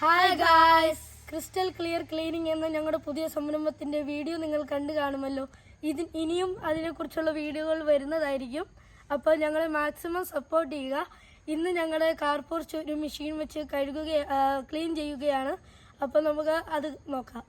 Hi guys crystal clear cleaning എന്ന ഞങ്ങളുടെ പുതിയ സംരംഭത്തിന്റെ വീഡിയോ നിങ്ങൾ കണ്ടു കാണുമല്ലോ. ഇത് ഇനിയും അതിനെക്കുറിച്ചുള്ള വീഡിയോകൾ വരുന്നതായിരിക്കും. അപ്പോൾ ഞങ്ങളെ മാക്സിമം സപ്പോർട്ട് ചെയ്യുക. ഇന്ന് ഞങ്ങളുടെ കാർപോർച്ച് ഒരു മെഷീൻ വെച്ച് കഴുകുക ക്ലീൻ ചെയ്യുകയാണ്. അപ്പോൾ നമുക്ക് അത് നോക്കാം.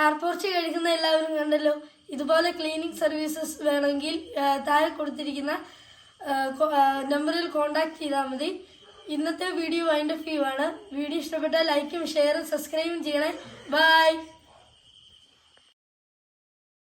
കാർ കഴിക്കുന്ന എല്ലാവരും കണ്ടല്ലോ. ഇതുപോലെ ക്ലീനിങ് സർവീസസ് വേണമെങ്കിൽ താഴെ കൊടുത്തിരിക്കുന്ന നമ്പറിൽ കോൺടാക്ട് ചെയ്താൽ മതി. ഇന്നത്തെ വീഡിയോ അതിന്റെ ഫീവാണ് വീഡിയോ ഇഷ്ടപ്പെട്ടാൽ ലൈക്കും ഷെയറും സബ്സ്ക്രൈബും ചെയ്യണേ. ബൈ